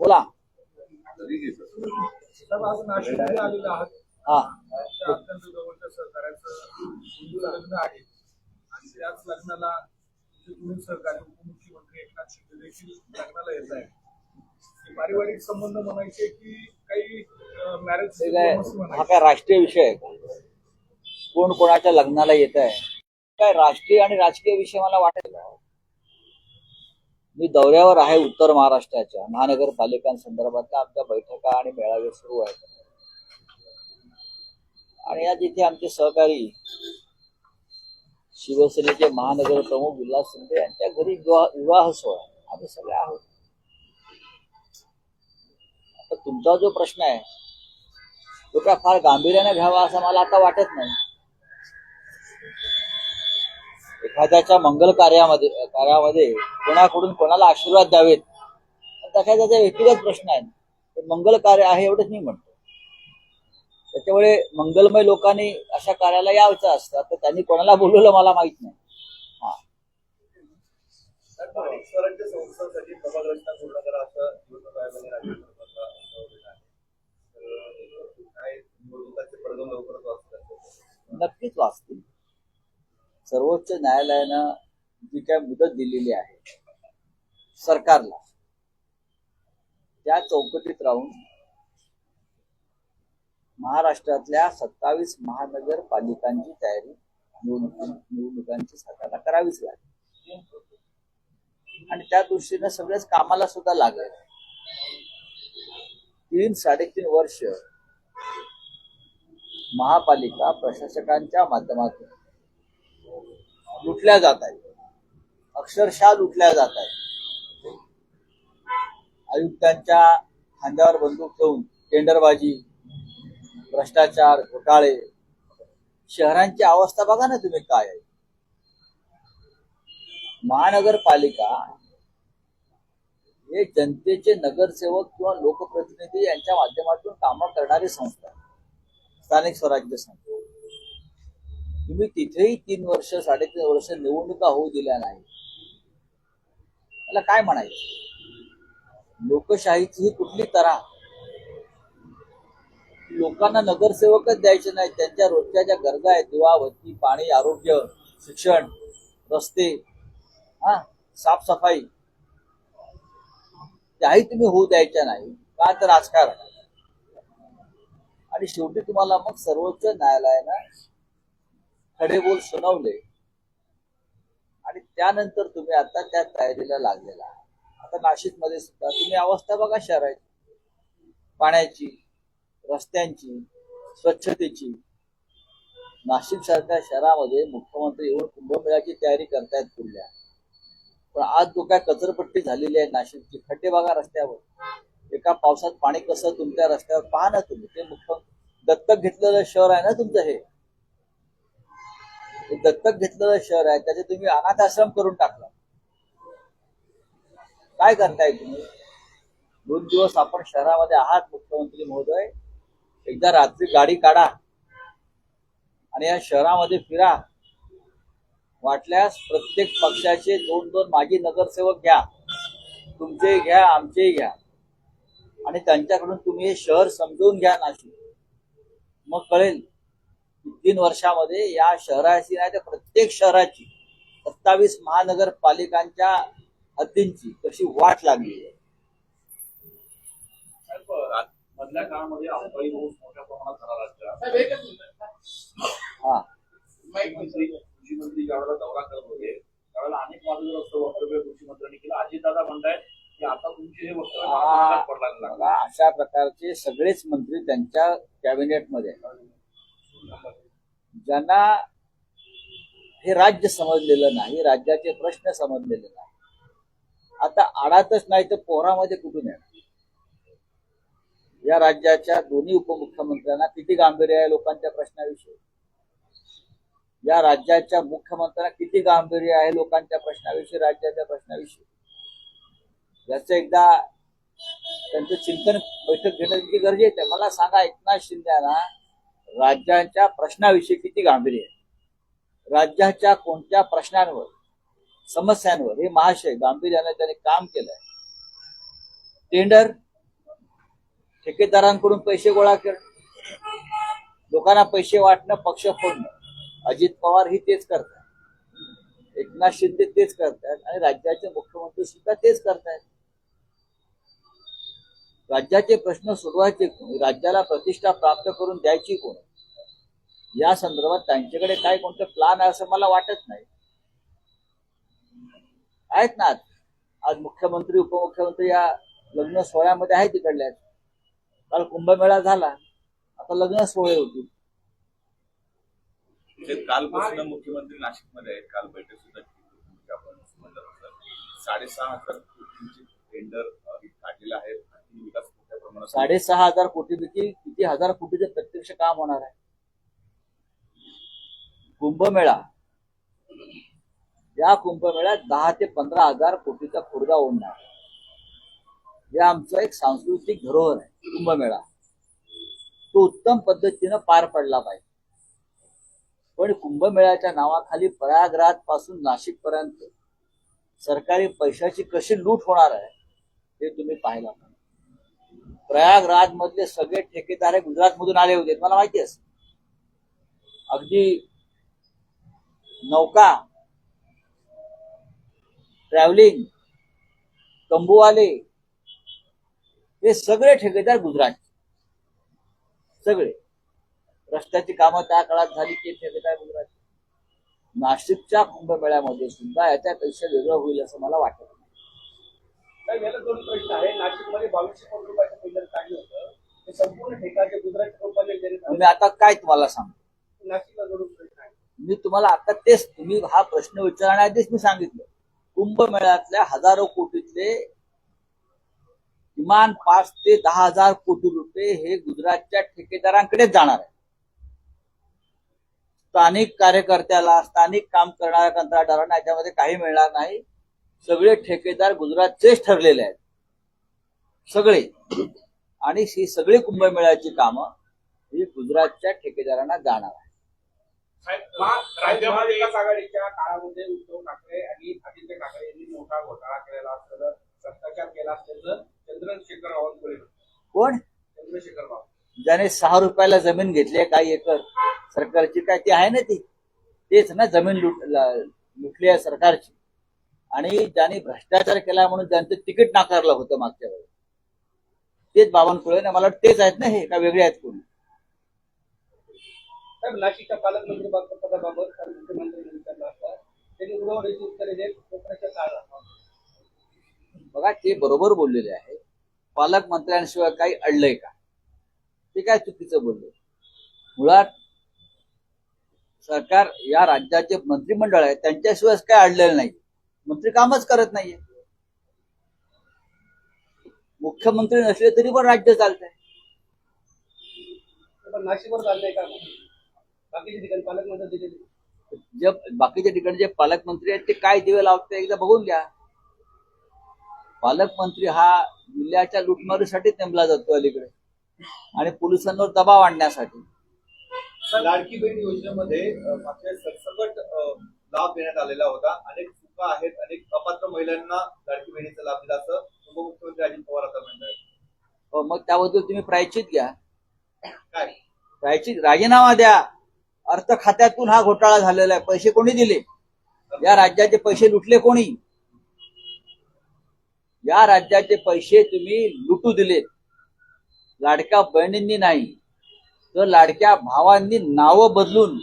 बोला. साहेब, हा जवळच्या सहकार्याचं हिंदू लग्न आहे त्याच लग्नाला तुमचे दोन्ही उपमुख्यमंत्री एकनाथ शिंदे देखील लग्नाला येत आहेत पारिवारिक संबंध म्हणायचे की काही मॅरेज हे हा काय राष्ट्रीय विषय आहे कोण कोणाच्या लग्नाला येत आहे काय राष्ट्रीय आणि राजकीय विषय मला वाटेल मी दौऱ्यावर आहे उत्तर महाराष्ट्राच्या महानगरपालिकांसंदर्भातल्या आमच्या बैठका आणि मेळावे सुरू आहेत. आणि या जिथे आमचे सहकारी शिवसेनेचे महानगर प्रमुख विलास शिंदे यांच्या घरी विवाह विवाह सोहळा आहे. आम्ही सगळे आहोत. आता तुमचा जो प्रश्न आहे तो काय फार गांभीर्याने घ्यावा असं मला आता वाटत नाही. एखाद्याच्या मंगल कार्यामध्ये कार्यामध्ये कोणाकडून कोणाला आशीर्वाद द्यावेत? तशा त्याचा व्यक्तिगत प्रश्न आहे. ते मंगल कार्य आहे एवढंच मी म्हणतो. त्याच्यामुळे मंगलमय लोकांनी अशा कार्याला यावचं असतं. तर त्यांनी कोणाला बोलवलं मला माहीत नाही. हा. नक्कीच वाचतील. सर्वोच्च न्यायालयानं जी काय मुदत दिलेली आहे सरकारला त्या चौकटीत राहून महाराष्ट्रातल्या सत्तावीस महानगरपालिकांची तयारी निवडणुकांची सरकारला करावीच लागेल. आणि त्या दृष्टीनं सगळेच कामाला सुद्धा लागेल. तीन साडेतीन वर्ष महापालिका प्रशासकांच्या माध्यमातून लुटल्या जात आहेत. अक्षरशः लुटल्या जात आहेत. आयुक्तांच्या खांद्यावर बंदूक ठेवून टेंडरबाजी भ्रष्टाचार घोटाळे शहरांची अवस्था बघा ना तुम्ही काय आहे. महानगरपालिका हे जनतेचे नगरसेवक किंवा लोकप्रतिनिधी यांच्या माध्यमातून कामं करणारी संस्था स्थानिक स्वराज्य संस्था. तुम्ही तिथेही तीन वर्ष साडेतीन वर्ष निवडणुका होऊ दिल्या नाही मला काय म्हणायचं? लोकशाहीची ही कुठली तरा? लोकांना नगरसेवकच द्यायचे नाही त्यांच्या रोजच्या ज्या गरजा आहेत दिवावती पाणी आरोग्य शिक्षण रस्ते हा साफसफाई त्याही तुम्ही होऊ द्यायच्या नाही. का तर राजकारण. आणि शेवटी तुम्हाला मग सर्वोच्च न्यायालयानं खडे बोल सुनावले. आणि त्यानंतर तुम्ही आता त्या तयारीला लागलेला आता नाशिकमध्ये सुद्धा तुम्ही अवस्था बघा शहराची. पाण्याची रस्त्यांची स्वच्छतेची. नाशिक सारख्या शहरामध्ये मुख्यमंत्री येऊन कुंभमेळ्याची तयारी करतायत पुढल्या. पण आज जो काय कचरपट्टी झालेली आहे नाशिकची खड्डे बघा रस्त्यावर. एका पावसात पाणी कसं तुमच्या रस्त्यावर पहा ना तुम्ही. ते मुख्य दत्तक घेतलेलं शहर आहे ना तुमचं हे? दत्तक घेतलेलं शहर आहे त्याचे तुम्ही अनाथ आश्रम करून टाकला. काय करताय तुम्ही? दोन दिवस आपण शहरामध्ये आहात मुख्यमंत्री महोदय. एकदा रात्री गाडी काढा आणि या शहरामध्ये फिरा. वाटल्यास प्रत्येक पक्षाचे दोन दोन माजी नगरसेवक घ्या. तुमचे घ्या आमचेही घ्या. आणि त्यांच्याकडून तुम्ही हे शहर समजून घ्या नाशिक. मग कळेल तीन वर्षामध्ये या शहराची नाही तर प्रत्येक शहराची सत्तावीस महानगरपालिकांच्या हद्दींची कशी वाट लागली आहे? मधल्या काळामध्ये अवकाळी पाऊस मोठ्या प्रमाणात झाला हा ज्यावेळेला दौरा करत होते त्यावेळेला अनेक वादग्रस्त वक्तव्य कृषी मंत्र्यांनी केलं. अजितदादा म्हणतायत की आता तुमचे हे वक्तव्य. महाराष्ट्रात पडायला लागलं. बघा, अशा प्रकारचे सगळेच मंत्री त्यांच्या कॅबिनेटमध्ये. ज्यांना हे राज्य समजलेलं नाही राज्याचे प्रश्न समजलेले नाही. आता आडातच नाही तर पोहरामध्ये कुठून येणार? या राज्याच्या दोन्ही उपमुख्यमंत्र्यांना किती गांभीर्य आहे लोकांच्या प्रश्नाविषयी? या राज्याच्या मुख्यमंत्र्यांना किती गांभीर्य आहे लोकांच्या प्रश्नाविषयी राज्याच्या प्रश्नाविषयी? याचं एकदा त्यांचं चिंतन बैठक घेण्याची गरजेचं आहे. मला सांगा एकनाथ शिंदेना राज्यांच्या प्रश्नाविषयी किती गांभीर्य आहे? राज्याच्या कोणत्या प्रश्नांवर समस्यांवर हे महाशय गांभीर्याने त्याने काम केलंय. टेंडर ठेकेदारांकडून पैसे गोळा करणं लोकांना पैसे वाटणं पक्ष फोडणं. अजित पवार ही तेच करतात एकनाथ शिंदे तेच करतात आणि राज्याचे मुख्यमंत्री सुद्धा तेच करतायत. राज्याचे प्रश्न सोडवायचे कोण? राज्याला प्रतिष्ठा प्राप्त करून द्यायची कोण? या संदर्भात त्यांच्याकडे काय कोणतं प्लान आहे असं मला वाटत नाही. आहेत ना आज. आज मुख्यमंत्री उपमुख्यमंत्री या लग्न सोहळ्यामध्ये आहेत तिकडल्या काल कुंभमेळा झाला. आता लग्न सोहळे होतील. कालपासून मुख्यमंत्री नाशिकमध्ये आहेत. काल बैठक सुद्धा म्हणजे साडेसहा हजार टेंडर अ, काढलेलं आहे आणि विकास साडेसहा हजार कोटीपैकी किती हजार कोटीचं प्रत्यक्ष काम होणार आहे? कुंभमेळा. या कुंभमेळ्यात दहा ते पंधरा हजार कोटीचा खुर्गा ओढणार हे आमचं एक सांस्कृतिक धरोहर आहे कुंभमेळा. तो उत्तम पद्धतीनं पार पडला पाहिजे. पण कुंभमेळ्याच्या नावाखाली प्रयागराजपासून नाशिक पर्यंत सरकारी पैशाची कशी लूट होणार आहे हे तुम्ही पाहिला. पाहिजे प्रयागराज मधले सगळे ठेकेदार हे गुजरात मधून आले होते. मला माहिती आहे अगदी नौका ट्रॅव्हलिंग तंबूवाले हे सगळे ठेकेदार गुजरात सगळे. रस्त्याची कामं त्या काळात झाली ते ठेकेदार गुजरात नाशिकच्या कुंभमेळ्यामध्ये सुद्धा याच्यापेक्षा वेगळं होईल असं मला वाटत. याला दोन प्रश्न आहे नाशिकमध्ये बावीसशे कोटी रुपयाचं टेंडर काढलं होतं. ते संपूर्ण ठेकाचे गुजरात कंपनी मी आता काय तुम्हाला सांगतो नाशिकला जोडून प्रश्न आहे मी तुम्हाला आता तेच तुम्ही हा प्रश्न विचारण्याआधीच मी सांगितलं. कुंभमेळ्यातल्या हजारो कोटीतले किमान पाच ते दहा हजार कोटी रुपये हे गुजरातच्या ठेकेदारांकडेच जाणार आहे स्थानिक कार्यकर्त्याला स्थानिक काम करणाऱ्या कंत्राटदारांना याच्यामध्ये काही मिळणार नाही. सगळे ठेकेदार गुजरातचेच ठरलेले आहेत. सगळे. आणि ही सगळी कुंभमेळ्याची कामं ही गुजरातच्या ठेकेदारांना जाणार आहे महा- राज्यामध्ये एकाच आघाडीच्या काळामध्ये उद्धव ठाकरे आणि आदित्य ठाकरे यांनी मोठा घोटाळा केलेला भ्रष्टाचार केला असल्याचं चंद्रशेखर बावनकुळे कोण? चंद्रशेखर बावनकुळे ज्याने सहा रुपयाला जमीन घेतली आहे काही एकर. सरकारची काय ती आहे ना ती? तेच ना जमीन लुट लुटली आहे सरकारची. आणि ज्यांनी भ्रष्टाचार केला म्हणून त्यांचं तिकीट नाकारलं होतं मागच्या वेळी तेच बावनकुळे ना मला तेच आहेत ना हे का वेगळे आहेत कोणी? नाशिकच्या पालकमंत्री पदाबाबत काल मुख्यमंत्र्यांनी विचारलं असता त्यांनी उडवण्याची उत्तरे देत कोकणाच्या काळात बघा ते बरोबर बोललेले आहे. पालकमंत्र्यांशिवाय काही अडलंय का? ते काय चुकीचं बोलले? मुळात सरकार या राज्याचे मंत्रिमंडळ आहे त्यांच्याशिवाय काय अडलेलं नाही. मंत्री कामच करत नाहीये. मुख्यमंत्री नसले तरी पण राज्य चालतंय. पण नाशिकवर चाललंय का? बाकीच्या ठिकाणी पालकमंत्री दिलेली. जे बाकीच्या ठिकाणी जे पालकमंत्री आहेत ते काय दिवे लावते एकदा बघून घ्या. पालकमंत्री हा जिल्ह्याच्या लुटमारीसाठी नेमला जातो अलीकडे आणि पोलिसांवर दबाव आणण्यासाठी. लाडकी बहीण योजनेमध्ये मागच्या सरसकट लाभ देण्यात आलेला होता. अनेक चुका आहेत. अनेक अपात्र महिलांना लाडकी बहिणीचा लाभ दिला असं उपमुख्यमंत्री अजित पवार आता म्हणतात. हो, मग त्याबद्दल तुम्ही प्रायचित घ्या. काय? प्रायचित राजीनामा द्या. अर्थ खात्यातून हा घोटाळा झालेला आहे. पैसे कोणी दिले? या राज्याचे पैसे लुटले कोणी? या राज्याचे पैसे तुम्ही लुटू दिलेत लाडक्या बहिणींनी नाही तर लाडक्या भावांनी नावं बदलून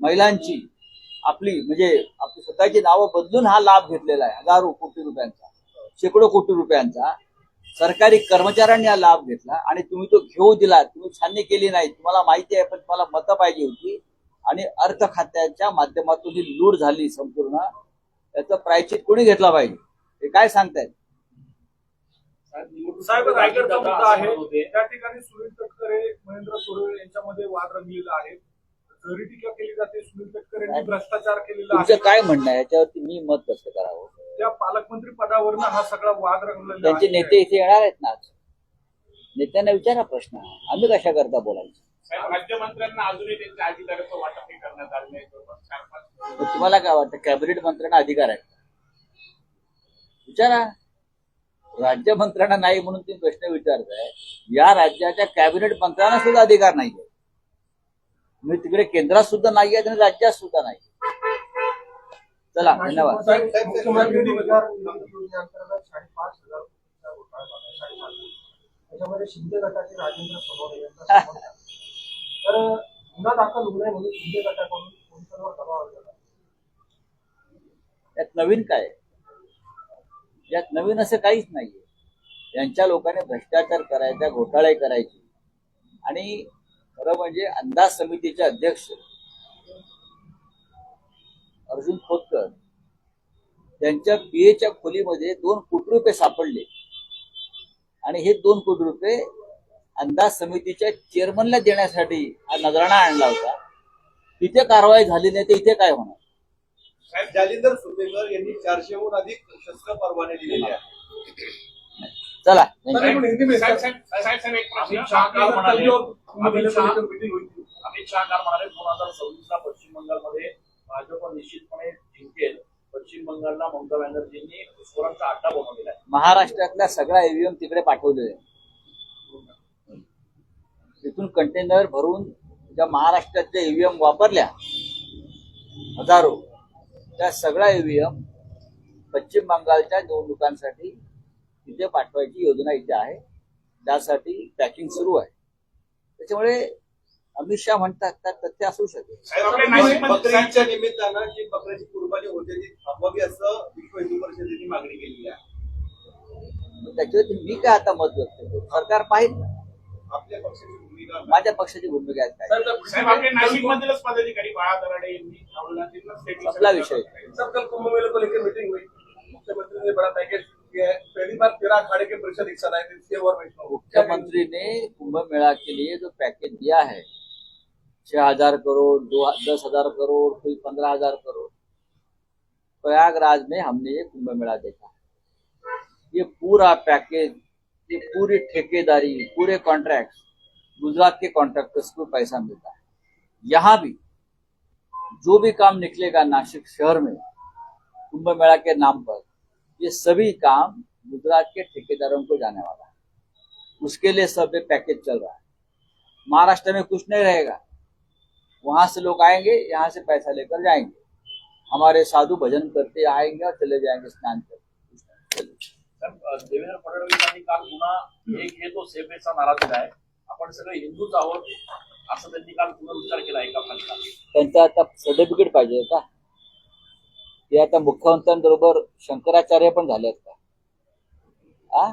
महिलांची. आपली म्हणजे आपली स्वतःची नावं बदलून हा लाभ घेतलेला आहे. हजारो कोटी रुपयांचा शेकडो कोटी रुपयांचा. सरकारी कर्मचाऱ्यांनी हा लाभ घेतला आणि तुम्ही तो घेऊ दिला तुम्ही छाननी केली नाही. तुम्हाला माहिती आहे पण तुम्हाला मतं पाहिजे होती. आणि अर्थ खात्याच्या माध्यमातून ही लूट झाली संपूर्ण. याचं प्रायचित कोणी घेतला पाहिजे? हे काय सांगतायत? साहेब रायगडचा मुद्दा आहे. त्या ठिकाणी सुनील तटकरे महेंद्र सुरे यांच्यामध्ये वाद रंगलेला आहे. जरी टीका केली जाते सुनील तटकरे यांनी भ्रष्टाचार केलेला तुमचं आहे. काय म्हणणं आहे? याच्यावरती मी मत व्यक्त करावं. त्या पालकमंत्री पदावरनं हा सगळा वाद रंगलेला त्यांचे आहे. नेते इथे येणार आहेत ना आज? नेत्यांना विचारा प्रश्न. आम्ही कशा करता बोलायचं? साहेब, राज्यमंत्र्यांना अजूनही त्यांच्या अधिकाराचं वाटप हे करण्यात आलं नाही. जवळपास चार पाच मग तुम्हाला काय वाटतं? कॅबिनेट मंत्र्यांना अधिकार आहे विचारा. राज्यमंत्र्यांना नाही म्हणून तुम्ही प्रश्न विचारताय. या राज्याच्या कॅबिनेट मंत्र्यांना सुद्धा अधिकार नाही मी तिकडे केंद्रात सुद्धा नाही आहेत आणि राज्यात सुद्धा नाही चला धन्यवाद मुख्यमंत्री रोजगार निर्मिती योजनेअंतर्गत साडेपाच हजार कोटींचा घोटाळा झाला साडेपाच त्याच्यामध्ये शिंदे गटाचे राजेंद्र सोनवणे यांचा समावेश आहे. तर गुन्हा दाखल होऊ नये म्हणून शिंदे गटाकडून पोलिसांवर दबाव आणला जातो. यात नवीन काय? यात नवीन असं काहीच नाहीये यांच्या लोकांनी भ्रष्टाचार करायचा घोटाळे करायचे आणि खरं म्हणजे अंदाज समितीचे अध्यक्ष अर्जुन खोतकर त्यांच्या पीएच्या खोलीमध्ये दोन कोटी रुपये सापडले. आणि हे दोन कोटी रुपये अंदाज समितीच्या चेअरमनला देण्यासाठी हा नजराणा आणला होता. तिथे कारवाई झाली नाही तर इथे काय होणार? साहेब जालिंदर सुपेकर यांनी चारशेहून अधिक शस्त्र परवाने दिलेले आहेत. चला. साहेब साहेब एक प्रश्न. अमित शाह काल म्हणाले दोन हजार सव्वीस ला पश्चिम बंगालमध्ये भाजप निश्चितपणे जिंकेल. पश्चिम बंगालला ममता बॅनर्जींनी घुसखोरांचा अड्डा बनवलेला आहे महाराष्ट्रातल्या सगळ्या ईव्हीएम तिकडे पाठवलेले आहे. तिथून कंटेनर भरून ज्या महाराष्ट्रातल्या ईव्हीएम वापरल्या हजारो त्या सगळ्या ईव्हीएम पश्चिम बंगालच्या निवडणुकांसाठी तिथे पाठवायची योजना इथे आहे. त्यासाठी पॅकिंग सुरू आहे. त्याच्यामुळे अमित शहा म्हणतात त्यात तथ्य असू शकेल. बकरीच्या निमित्तानं जी बकऱ्याची कुर्बानी होते ती थांबवावी असं विश्व हिंदू परिषदेने मागणी केलेली आहे. त्याच्यावरती मी काय आता मत व्यक्त करू? सरकार पाहिजे आपल्या पक्षाची भूमिका? माझ्या पक्षाची भूमिका आहे काय आपले नाशिकमधीलच पदाधिकारी बाळा दराडे यांनी राहुल गांधींना statement आपला विषय. सब कल कुंभ मेले को लेकर मीटिंग हुई मुख्यमंत्री ने बड़ा पैकेज पहली बार तेरह अखाड़े के परिषद मुख्यमंत्री ने कुंभ मेला के लिए जो पैकेज दिया है, छह हज़ार करोड़, दो दस हज़ार करोड़, कोई पंद्रह हज़ार करोड़, प्रयागराज में हमने ये कुंभ मेला देखा ये पूरा पैकेज ये पूरी ठेकेदारी, पूरे कॉन्ट्रैक्ट गुजरात के कॉन्ट्रैक्टर्स को पैसा मिलता है। यहाँ भी, जो भी काम निकलेगा नासिक शहर में, कुंभ मेला के नाम पर ये सभी काम गुजरात के ठेकेदारों को जाने वाला है। उसके लिए सब पैकेज चल रहा है। महाराष्ट्र में कुछ नहीं रहेगा। वहाँ से लोग आएँगे यहाँ से पैसा लेकर जाएँगे। हमारे साधु भजन करते आएँगे और चले जाएँगे स्नान अ, देवेंद्र फडणवीसांनी काल पुन्हा एक हे तो सेफेचा नारा दिला आहे. आपण सगळे हिंदूच आहोत. असं त्यांनी काल पुनरुच्चार केला एका फलकात त्यांचं आता सर्टिफिकेट पाहिजे का ते आता मुख्यमंत्र्यांबरोबर शंकराचार्य पण झाले आहेत का? आ?